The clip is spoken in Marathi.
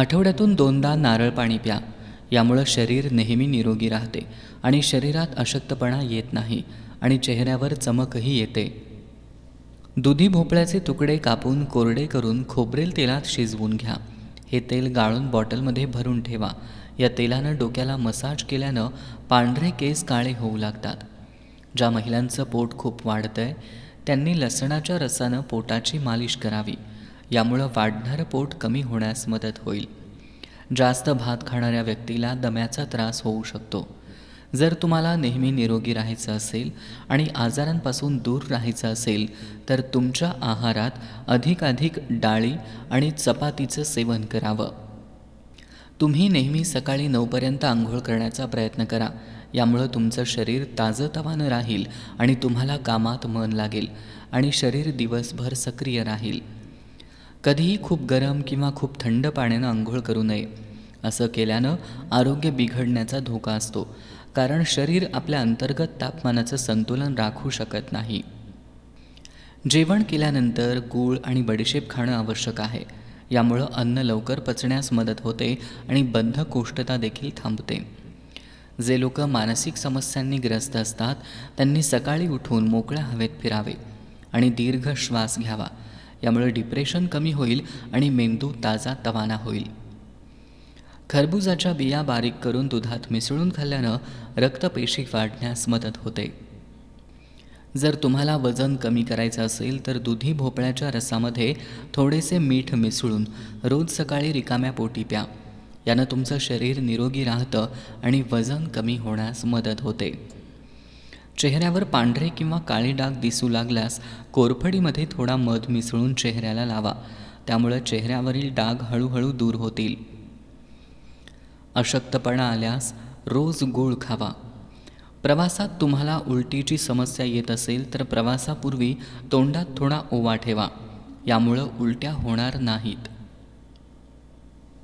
आठवड्यातून दोनदा नारळ पाणी प्या. यामुळं शरीर नेहमी निरोगी राहते आणि शरीरात अशक्तपणा येत नाही आणि चेहऱ्यावर चमकही येते. दुधी भोपळ्याचे तुकडे कापून कोरडे करून खोबरेल तेलात शिजवून घ्या. हे तेल गाळून बॉटलमध्ये भरून ठेवा. या तेलानं डोक्याला मसाज केल्यानं पांढरे केस काळे होऊ लागतात. ज्या महिलांचं पोट खूप वाढतं आहे त्यांनी लसणाच्या रसानं पोटाची मालिश करावी. यामुळं वाढणारं पोट कमी होण्यास मदत होईल. जास्त भात खाणाऱ्या व्यक्तीला दम्याचा त्रास होऊ शकतो. जर तुम्हाला नेहमी निरोगी राहायचं असेल आणि आजारांपासून दूर राहायचं असेल तर तुमच्या आहारात अधिकाधिक डाळी आणि चपातीचं सेवन करावं. तुम्ही नेहमी सकाळी नऊपर्यंत आंघोळ करण्याचा प्रयत्न करा. यामुळं तुमचं शरीर ताजंतवानं राहील आणि तुम्हाला कामात मन लागेल आणि शरीर दिवसभर सक्रिय राहील. कधीही खूप गरम किंवा खूप थंड पाण्यानं आंघोळ करू नये. असं केल्यानं आरोग्य बिघडण्याचा धोका असतो. कारण शरीर आपल्या अंतर्गत तापमानाचं संतुलन राखू शकत नाही. जेवण केल्यानंतर गूळ आणि बडीशेप खाणं आवश्यक आहे. यामुळं अन्न लवकर पचण्यास मदत होते आणि बद्धकोष्ठता देखील थांबते. जे लोक मानसिक समस्यांनी ग्रस्त असतात त्यांनी सकाळी उठून मोकळ्या हवेत फिरावे आणि दीर्घ श्वास घ्यावा. यामुळे डिप्रेशन कमी होईल आणि मेंदू ताजा तवाना होईल. खरबुजाच्या बिया बारीक करून दुधात मिसळून खाल्ल्यानं रक्तपेशी वाढण्यास मदत होते. जर तुम्हाला वजन कमी करायचं असेल तर दुधी भोपळ्याच्या रसामध्ये थोडेसे मीठ मिसळून रोज सकाळी रिकाम्या पोटी प्या. यानं तुमचं शरीर निरोगी राहतं आणि वजन कमी होण्यास मदत होते. चेहऱ्यावर पांढरे किंवा काळे डाग दिसू लागल्यास कोरफडीमध्ये थोडा मध मिसळून चेहऱ्याला लावा. त्यामुळं चेहऱ्यावरील डाग हळूहळू दूर होतील. अशक्तपणा आल्यास रोज गूळ खावा. प्रवासात तुम्हाला उलटीची समस्या येत असेल तर प्रवासापूर्वी तोंडात थोडा ओवा ठेवा. यामुळं उलट्या होणार नाहीत.